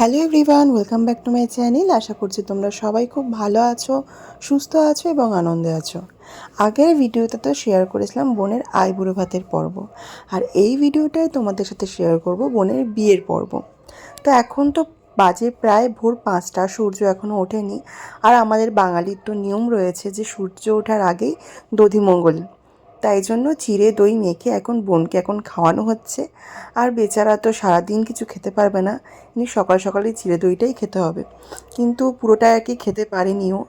Hello everyone, welcome back to my channel. আশা করছি তোমরা সবাই খুব ভালো আছো, সুস্থ আছো এবং আনন্দে আছো। আগের ভিডিওতে তো শেয়ার করেছিলাম বোনের আইবুড়ো ভাতের পর্ব। আর এই ভিডিওটাই তোমাদের সাথে শেয়ার করব বোনের বিয়ের পর্ব। তো এখন তো বাজে প্রায় ভোর পাঁচটা, সূর্য এখনও ওঠেনি। আর আমাদের বাঙালির তো নিয়ম রয়েছে যে সূর্য ওঠার আগেই দধিমঙ্গল তাই জন্য চিড়ে দই মেখে এখন বোনকে এখন খাওয়ানো হচ্ছে। আর বেচারা তো সারাদিন কিছু খেতে পারবে না। ইনি সকাল সকালে চিড়ে দইটাই খেতে হবে। কিন্তু পুরোটা কি খেতে পারেনিও।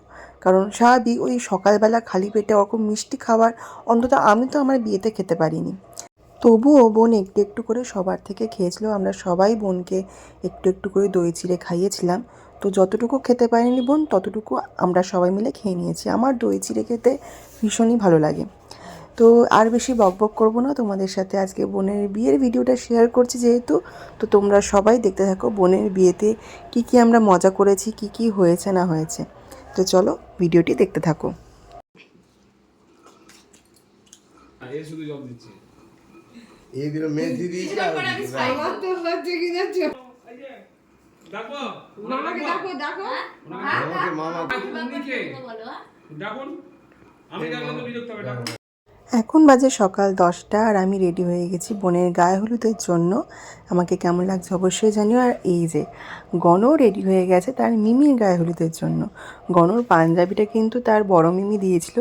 কারণ স্বাভাবিক ওই সকালবেলা খালি পেটে ওরকম মিষ্টি খাবার, অন্তত আমি তো আমার বিয়েতে খেতে পারিনি। তবুও বোন একটু একটু করে সবার থেকে খেয়েছিল। আমরা সবাই বোনকে একটু একটু করে দই চিড়ে খাইয়েছিলাম। তো যতটুকু খেতে পারিনি বোন, ততটুকু আমরা সবাই মিলে খেয়ে নিয়েছি। আমার দই চিড়ে খেতে ভীষণই ভালো লাগে। তো আর বেশি বকবক করব না। তোমাদের সাথে আজকে বোনের বিয়ের ভিডিওটা শেয়ার করছি যেহেতু। তো তোমরা সবাই দেখতে থাকো বোনের বিয়েতে কি কি আমরা মজা করেছি কি কি হয়েছে না হয়েছে। তো চলো ভিডিওটি দেখতে থাকো। শুধু জল দিচ্ছে। এই দিন মেথি দিয়েছি আমার তো হচ্ছে কি যাচ্ছে ডাকবো মামাকে ডাকো। ডাকো আমাকে মামা ডাকুন। আমি ডাকলে তো বিরক্ত হবে ডাকুন। এখন বাজে সকাল দশটা আর আমি রেডি হয়ে গেছি বোনের গায়ে হলুদের জন্য। আমাকে কেমন লাগছে অবশ্যই জানিও। আর এই যে গণও রেডি হয়ে গেছে তার মিমির গায়ে হলুদের জন্য। গণর পাঞ্জাবিটা কিন্তু তার বড় মিমি দিয়েছিল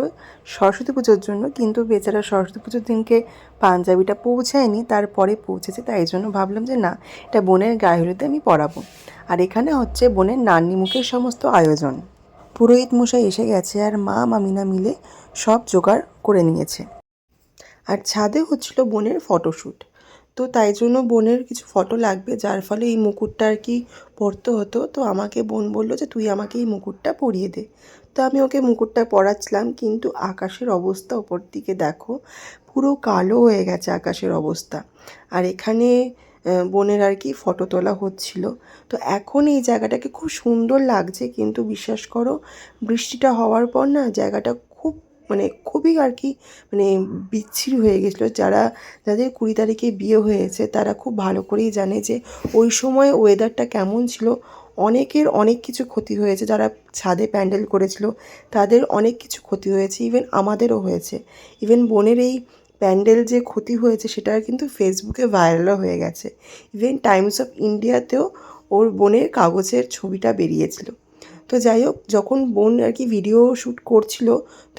সরস্বতী পুজোর জন্য, কিন্তু বেচারা সরস্বতী পুজোর দিনকে পাঞ্জাবিটা পৌঁছায়নি, তারপরে পৌঁছেছে। তাই জন্য ভাবলাম যে না, এটা বোনের গায়ে হলুদে আমি পরাবো। আর এখানে হচ্ছে বোনের নান্নি মুখের সমস্ত আয়োজন। পুরোহিত মশাই এসে গেছে আর মা মামিনা মিলে সব জোগাড় করে নিয়েছে। আর ছাদে হচ্ছিল বোনের ফটোশ্যুট। তো তাই জন্য বোনের কিছু ফটো লাগবে, যার ফলে এই মুকুটটা আর কি পরতে হতো। তো আমাকে বোন বলল যে, তুই আমাকে এই মুকুটটা পরিয়ে দে। তো আমি ওকে মুকুটটা পরাচ্ছিলাম, কিন্তু আকাশের অবস্থা ওপর দিকে দেখো, পুরো কালো হয়ে গেছে আকাশের অবস্থা। আর এখানে বোনের আর কি ফটো তোলা হচ্ছিল। তো এখন এই জায়গাটাকে খুব সুন্দর লাগছে, কিন্তু বিশ্বাস করো, বৃষ্টিটা হওয়ার পর না, জায়গাটা মানে খুবই আর কি মানে বিচ্ছিরি হয়ে গেছিল। যারা, যাদের কুড়ি তারিখে বিয়ে হয়েছে, তারা খুব ভালো করেই জানে যে ওই সময় ওয়েদারটা কেমন ছিল। অনেকের অনেক কিছু ক্ষতি হয়েছে, যারা ছাদে প্যান্ডেল করেছিল, তাদের অনেক কিছু ক্ষতি হয়েছে ইভেন আমাদেরও হয়েছে। ইভেন বোনের এই প্যান্ডেল যে ক্ষতি হয়েছে, সেটা কিন্তু ফেসবুকে ভাইরালও হয়ে গেছে। ইভেন টাইমস অফ ইন্ডিয়াতেও ওর বোনের কাগজের ছবিটা বেরিয়েছিল। তো যাই হোক, যখন বোন আর কি ভিডিও শ্যুট করছিল,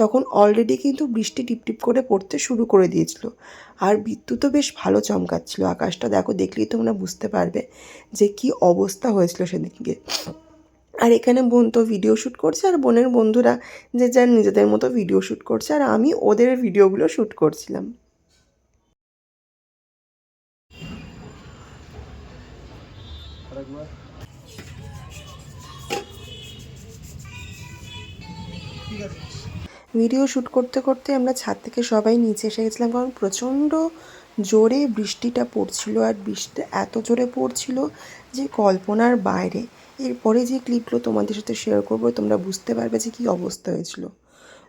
তখন অলরেডি কিন্তু বৃষ্টি টিপটিপ করে পড়তে শুরু করে দিয়েছিল। আর বিদ্যুৎও বেশ ভালো চমকাচ্ছিল। আকাশটা দেখো, দেখলেই তোমরা বুঝতে পারবে যে কি অবস্থা হয়েছিল সেদিনকে। আর এখানে বোন তো ভিডিও শ্যুট করছে, আর বোনের বন্ধুরা যে যার নিজেদের মতো ভিডিও শ্যুট করছে, আর আমি ওদের ভিডিওগুলো শ্যুট করছিলাম। ভিডিও শ্যুট করতে করতে আমরা ছাদ থেকে সবাই নিচে এসে গেছিলাম কারণ প্রচণ্ড জোরে বৃষ্টিটা পড়ছিল আর বৃষ্টি এত জোরে পড়ছিল যে কল্পনার বাইরে। এরপরে যে ক্লিপগুলো তোমাদের সাথে শেয়ার করব, তোমরা বুঝতে পারবে যে কী অবস্থা হয়েছিল।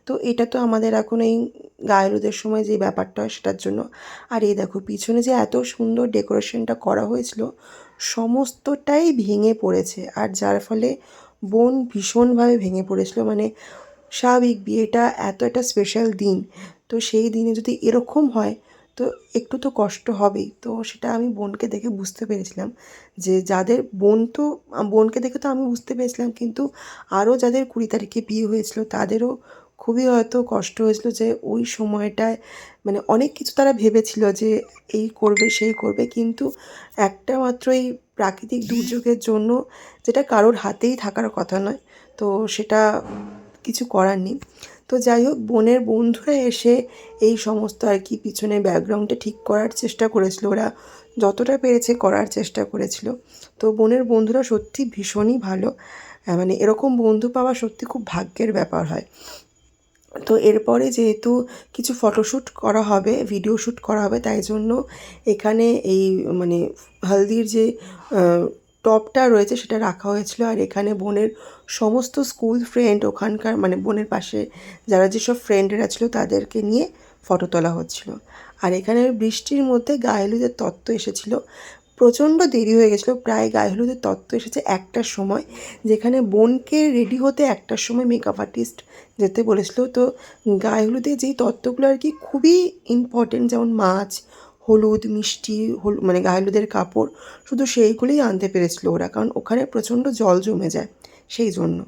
তো এটা তো আমাদের এখন এই গায়ে হলুদের সময় যে ব্যাপারটা হয় সেটার জন্য। আর এই দেখো, পিছনে যে এত সুন্দর ডেকোরেশনটা করা হয়েছিল, সমস্তটাই ভেঙে পড়েছে। আর যার ফলে বোন ভীষণভাবে ভেঙে পড়েছিল। মানে স্বাভাবিক বিয়েটা এত একটা স্পেশাল দিন। তো সেই দিনে যদি এরকম হয়, তো একটু তো কষ্ট হবেই। তো সেটা আমি বোনকে দেখে বুঝতে পেরেছিলাম যে যাদের বোন তো, বোনকে দেখে তো আমি বুঝতে পেরেছিলাম, কিন্তু আরও যাদের কুড়ি তারিখে বিয়ে হয়েছিল, তাদেরও খুবই হয়তো কষ্ট হয়েছিল যে ওই সময়টায় মানে অনেক কিছু তারা ভেবেছিল যে এই করবে, সেই করবে, কিন্তু একটা মাত্র এই প্রাকৃতিক দুর্যোগের জন্য যেটা কারোর হাতেই থাকার কথা নয়। তো সেটা কিছু করার নেই। তো যাই হোক, বোনের বন্ধুরা এসে এই সমস্ত আর কি পিছনে ব্যাকগ্রাউন্ডটা ঠিক করার চেষ্টা করেছিল। ওরা যতটা পেরেছে করার চেষ্টা করেছিল। তো বোনের বন্ধুরা সত্যি ভীষণই ভালো। মানে এরকম বন্ধু পাওয়া সত্যি খুব ভাগ্যের ব্যাপার হয়। তো এরপরে যেহেতু কিছু ফটোশ্যুট করা হবে ভিডিও শ্যুট করা হবে, তাই জন্য এখানে এই মানে হলদির যে টপটা রয়েছে সেটা রাখা হয়েছিল। আর এখানে বোনের সমস্ত স্কুল ফ্রেন্ড ওখানকার মানে বোনের পাশে যারা যেসব ফ্রেন্ডেরা ছিল তাদেরকে নিয়ে ফটো তোলা হচ্ছিল। আর এখানে বৃষ্টির মধ্যে গায়ে হলুদের তত্ত্ব এসেছিল। প্রচণ্ড দেরি হয়ে গেছিল, প্রায় গায়ে হলুদের তত্ত্ব এসেছে একটার সময়, যেখানে বোনকে রেডি হতে একটার সময় মেকআপ আর্টিস্ট যেতে বলেছিল। তো গায়ে হলুদে যেই তত্ত্বগুলো আর কি খুবই ইম্পর্টেন্ট যেমন মাছ হলুদ, মিষ্টি, হল মানে গায়ে হলুদের কাপড়, শুধু সেইগুলোই আনতে পেরেছিল ওরা, কারণ ওখানে প্রচণ্ড জল জমে যায় সেই জন্য।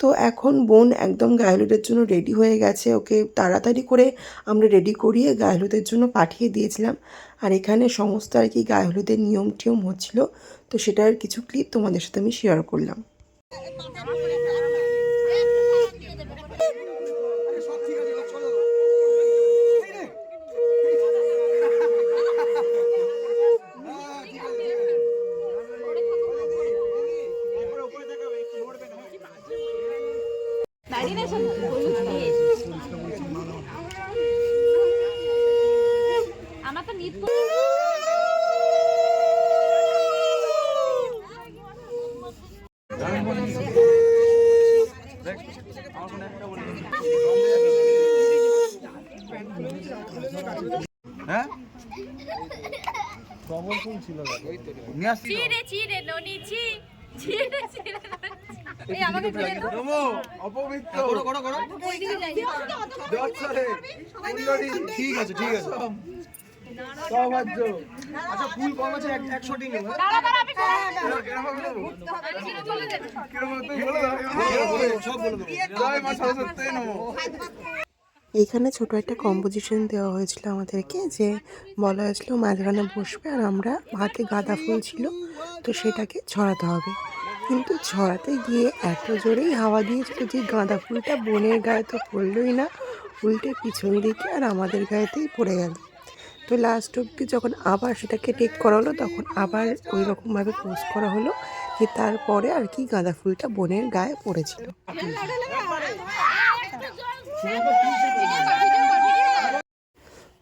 তো এখন বোন একদম গায়ে হলুদের জন্য রেডি হয়ে গেছে, ওকে তাড়াতাড়ি করে আমরা রেডি করিয়ে গায়ে হলুদের জন্য পাঠিয়ে দিয়েছিলাম। আর এখানে সমস্ত আর কি গায়ে হলুদের নিয়ম টিয়ম হচ্ছিল, তো সেটার কিছু ক্লিপ তোমাদের সাথে আমি শেয়ার করলাম। আমার তো? নিত্য চিড়ে চিড়ে ননি চি চিড়ে চিড়ে ননি আমাকে তুলে দাও অপবিত্র। ঠিক আছে ঠিক আছে। সৌভাগ্য আচ্ছা ফুল কম আছে একশো টি জয় মা সরস্বতী নমো এইখানে ছোট একটা কম্পোজিশন দেওয়া হয়েছিল আমাদেরকে যে বলা হয়েছিল মাঝখানে বসবে আর আমরা হাতে গাঁদা ফুল ছিল তো সেটাকে ছড়াতে হবে। কিন্তু ছড়াতে গিয়ে এত জোরেই হাওয়া দিয়েছিল যে গাঁদা ফুলটা বোনের গায়ে তো পড়লোই না উল্টে পিছন দিকে আর আমাদের গায়েতেই পড়ে গেল তো লাস্ট অব্দি যখন আবার সেটাকে টেক করা হলো তখন আবার ওই রকমভাবে পোস্ট করা হলো যে তারপরে আর কি গাঁদা ফুলটা বোনের গায়ে পড়েছিল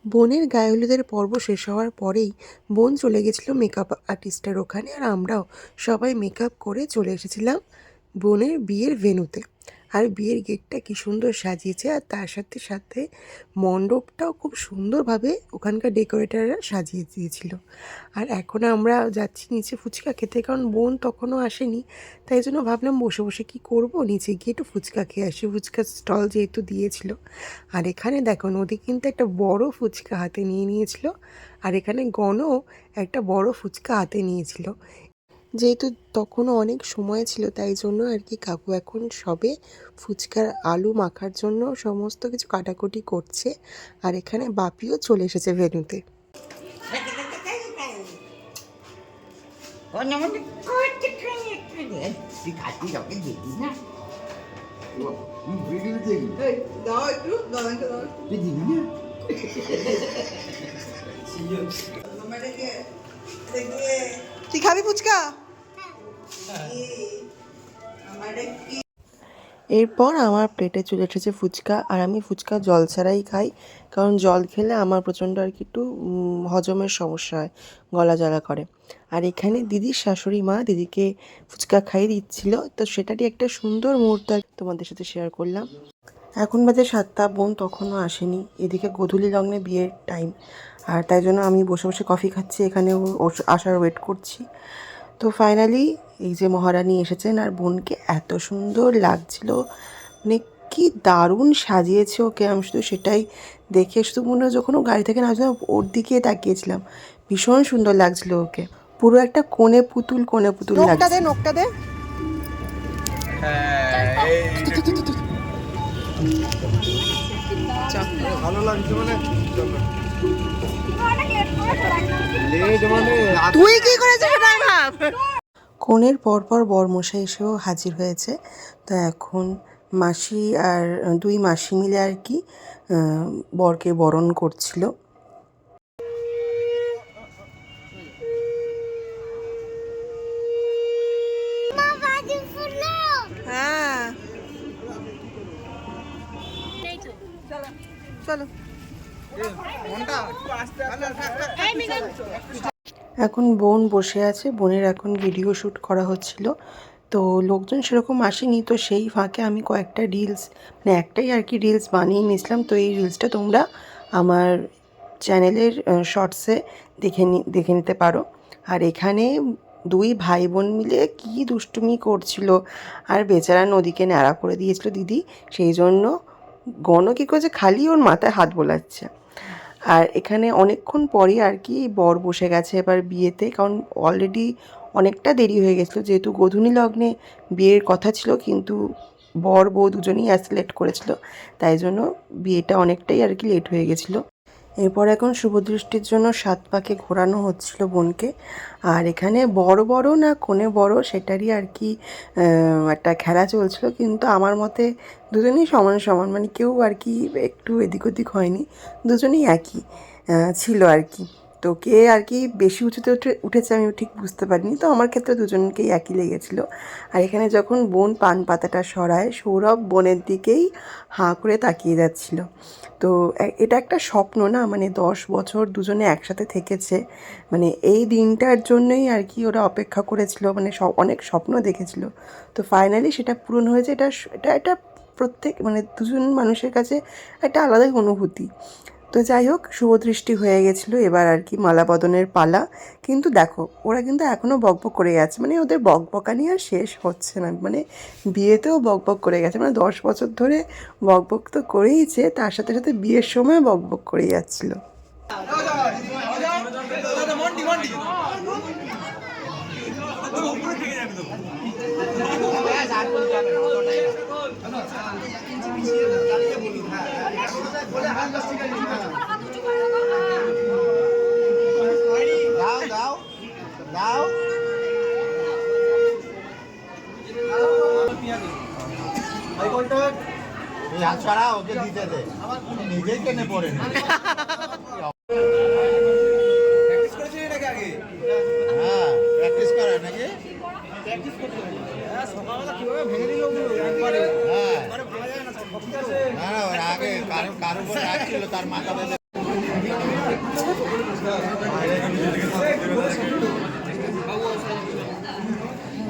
বোনের গায়ে হলুদের পর্ব শেষ হওয়ার পরেই বোন চলে গেছিল মেকআপ আর্টিস্টের ওখানে আর আমরাও সবাই মেকআপ করে চলে এসেছিলাম বোনের বিয়ের ভেন্যুতে আর বিয়ের গেটটা কি সুন্দর সাজিয়েছে আর তার সাথে সাথে মণ্ডপটাও খুব সুন্দরভাবে ওখানকার ডেকোরেটাররা সাজিয়ে দিয়েছিল। আর এখন আমরা যাচ্ছি নিচে ফুচকা খেতে কারণ বোন তখনও আসেনি, তাই জন্য ভাবলাম বসে বসে কি করব? নিচে গিয়ে একটু ফুচকা খেয়ে আসি। ফুচকার স্টল যেহেতু দিয়েছিল। আর এখানে দেখো নদী কিন্তু একটা বড় ফুচকা হাতে নিয়ে নিয়েছিল। আর এখানে গণও একটা বড় ফুচকা হাতে নিয়েছিল। যেহেতু তখনও অনেক সময় ছিল তাই জন্য আর কি কাকু এখন সবে ফুচকার আলু মাখার জন্য সমস্ত কিছু কাটাকুটি করছে আর এখানে বাপিও চলে এসেছে ভেনুতে। তুই খাবি ফুচকা? এরপর আমার প্লেটে চলে এসেছে ফুচকা, আর আমি ফুচকা জল ছাড়াই খাই, কারণ জল খেলে আমার প্রচণ্ড আর কি একটু হজমের সমস্যা হয়, গলা জ্বালা করে। আর এখানে দিদির শাশুড়ি মা দিদিকে ফুচকা খাইয়ে দিচ্ছিল, তো সেটারই একটা সুন্দর মুহূর্ত তোমাদের সাথে শেয়ার করলাম। এখন বাজে সাতটা, বোন তখনও আসেনি, এদিকে গোধূলি লগ্নে বিয়ের টাইম আর তাই জন্য আমি বসে বসে কফি খাচ্ছি এখানে আসার ওয়েট করছি। তো ফাইনালি এই যে মহারানী এসেছেন আর বোনকে এত সুন্দর লাগছিল। মানে কি দারুণ সাজিয়েছে ওকে আমি শুধু সেটাই দেখে শুধু মনে হয় যখন ও গাড়ি থেকে নামছিলাম ওর দিকে তাকিয়েছিলাম। ভীষণ সুন্দর লাগছিল ওকে। পুরো একটা কোণে পুতুল কোণে পুতুল লাগছে। নোকটা দে। ভালো লাগছে মানে। তুই কি করেছিস সেটাই ভাব? কনের পরপর বরমশাই এসেও হাজির হয়েছে। তো এখন মাসি আর দুই মাসি মিলে আর কি বরকে বরণ করছিল। হ্যাঁ। চলো। এখন বোন বসে আছে, বোনের এখন ভিডিও শ্যুট করা হচ্ছিল। তো লোকজন সেরকম আসেনি, তো সেই ফাঁকে আমি কয়েকটা রিলস মানে একটাই আর কি রিলস বানিয়ে নিয়েছিলাম। তো এই রিলসটা তোমরা আমার চ্যানেলের শর্টসে দেখে নি, দেখে নিতে পারো। আর এখানে দুই ভাই বোন মিলে কী দুষ্টুমি করছিল, আর বেচারা নদীকে ন্যাড়া করে দিয়েছিল দিদি। সেই জন্য গণ কী করছে খালি ওর মাথায় হাত বোলাচ্ছে। আর এখানে অনেকক্ষণ পরই আর কি বর বসে গেছে এবার বিয়েতে, কারণ অলরেডি অনেকটা দেরি হয়ে গেছিল। যেহেতু গোধূলি লগ্নে বিয়ের কথা ছিল, কিন্তু বর বউ দুজনেই আসতে লেট করেছিল, তাই জন্য বিয়েটা অনেকটাই আর কি লেট হয়ে গেছিল। এরপর এখন শুভদৃষ্টির জন্য সাত পাকে ঘোরানো হচ্ছিল বোনকে। আর এখানে বড় বড় না কোণে বড় সেটারই আর কি একটা খেলা চলছিল। কিন্তু আমার মতে দুজনেই সমান সমান মানে কেউ আর কি একটু এদিক ওদিক হয়নি, দুজনেই একই ছিল আর কি। তো কে আর কি বেশি উঁচুতে উঠে, উঠেছে আমি ঠিক বুঝতে পারিনি। তো আমার ক্ষেত্রে দুজনকেই একই লেগেছিল। আর এখানে যখন বোন পান পাতাটা সরায়, সৌরভ বোনের দিকেই হাঁ করে তাকিয়ে যাচ্ছিল। তো এটা একটা স্বপ্ন না? মানে দশ বছর দুজনে একসাথে থেকেছে। মানে এই দিনটার জন্যই আর কি ওরা অপেক্ষা করেছিল। মানে সব অনেক স্বপ্ন দেখেছিল। তো ফাইনালি সেটা পূরণ হয়েছে। এটা এটা এটা প্রত্যেক মানে দুজন মানুষের কাছে একটা আলাদাই অনুভূতি। তো যাই হোক, শুভদৃষ্টি হয়ে গেছিল এবার আর কি মালা বদনের পালা। কিন্তু দেখো, ওরা কিন্তু এখনও বকবক করে গেছে। মানে ওদের বকবকানি আর শেষ হচ্ছে না। মানে বিয়েতেও বকবক করে গেছে। মানে দশ বছর ধরে বকবক তো করেইছে তার সাথে সাথে বিয়ের সময় বকবক করে যাচ্ছিল। দাও ছাড়া ওকে দিতে দে নিজেই কেনে পড়ে নি প্র্যাকটিস করেছিলি নাকি আগে হ্যাঁ প্র্যাকটিস করা নাকি হ্যাঁ সকালবেলা কীভাবে ভেঙে দিল ওগুলো একবারে হ্যাঁ একবারে ভাঙা যায় না সব ঠিক আছে না না ওর আগে কারও উপর রাগ ছিল তার মাথা বেঁধে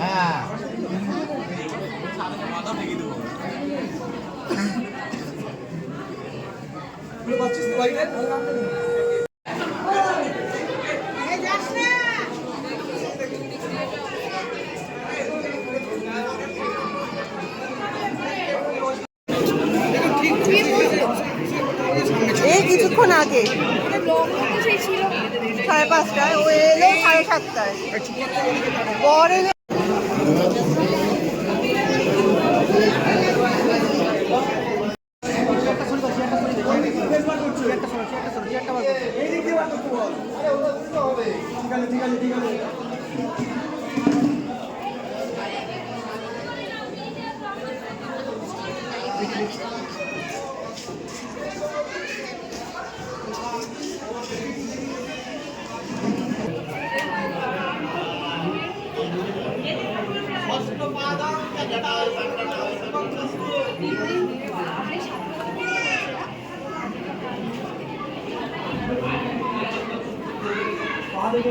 হ্যাঁ এগুলো পাচ্ছিস তো বাইরে এই আগে। সাড়ে পাঁচটায়। ও এলো সাড়ে সাতটায়। বর এলো। এই দিক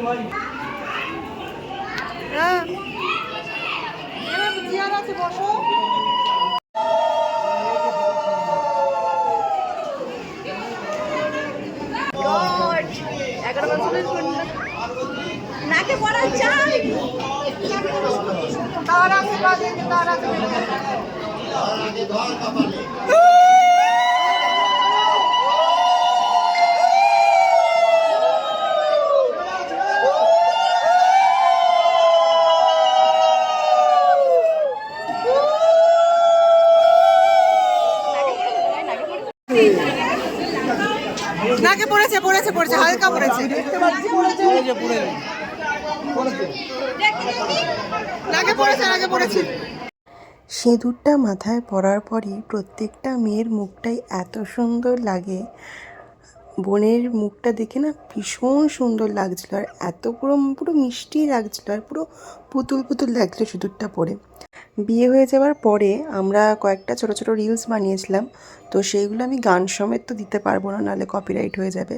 করতে বল আছে কন্যা নাকে পড়া চাই তার আছে তার আছে নাকে পড়েছে পড়েছে পড়েছে, হালকা পড়েছে। নাকে পড়েছে নাকে পড়েছে। সিঁদুরটা মাথায় পরার পরই প্রত্যেকটা মেয়ের মুখটাই এত সুন্দর লাগে। বোনের মুখটা দেখে না ভীষণ সুন্দর লাগছিল আর এত পুরো পুরো মিষ্টি লাগছিল আর পুরো পুতুল পুতুল লাগছিল সিঁদুরটা পরে। বিয়ে হয়ে যাওয়ার পরে আমরা কয়েকটা ছোট ছোট রিলস বানিয়েছিলাম। তো সেইগুলো আমি গান সমেত তো দিতে পারব না, নাহলে কপিরাইট হয়ে যাবে।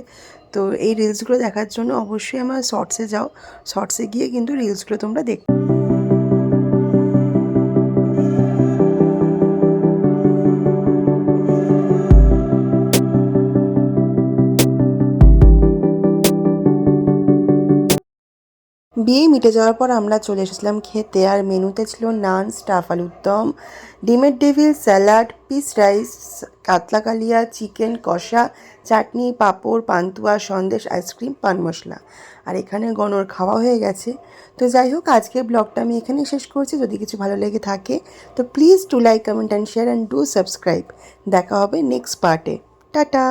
তো এই রিলসগুলো দেখার জন্য অবশ্যই আমার শর্টসে যাও। শর্টসে গিয়ে কিন্তু রিলসগুলো তোমরা দেখ। বিয়ে মিটে যাওয়ার পর আমরা চলে এসেছিলাম খেতে। আর মেনুতে ছিল নান, স্টাফ আলুর দম, ডিমের ডেভিল, স্যালাড, পিস রাইস, কাতলা কালিয়া, চিকেন কষা, চাটনি, পাঁপড়, পান্তুয়া, সন্দেশ, আইসক্রিম, পান মশলা। আর এখানে গণর খাওয়া হয়ে গেছে। তো যাই হোক, আজকের ব্লগটা আমি এখানেই শেষ করছি। যদি কিছু ভালো লেগে থাকে, তো please to like comment and share and do subscribe দেখা হবে নেক্সট পার্টে টাটা!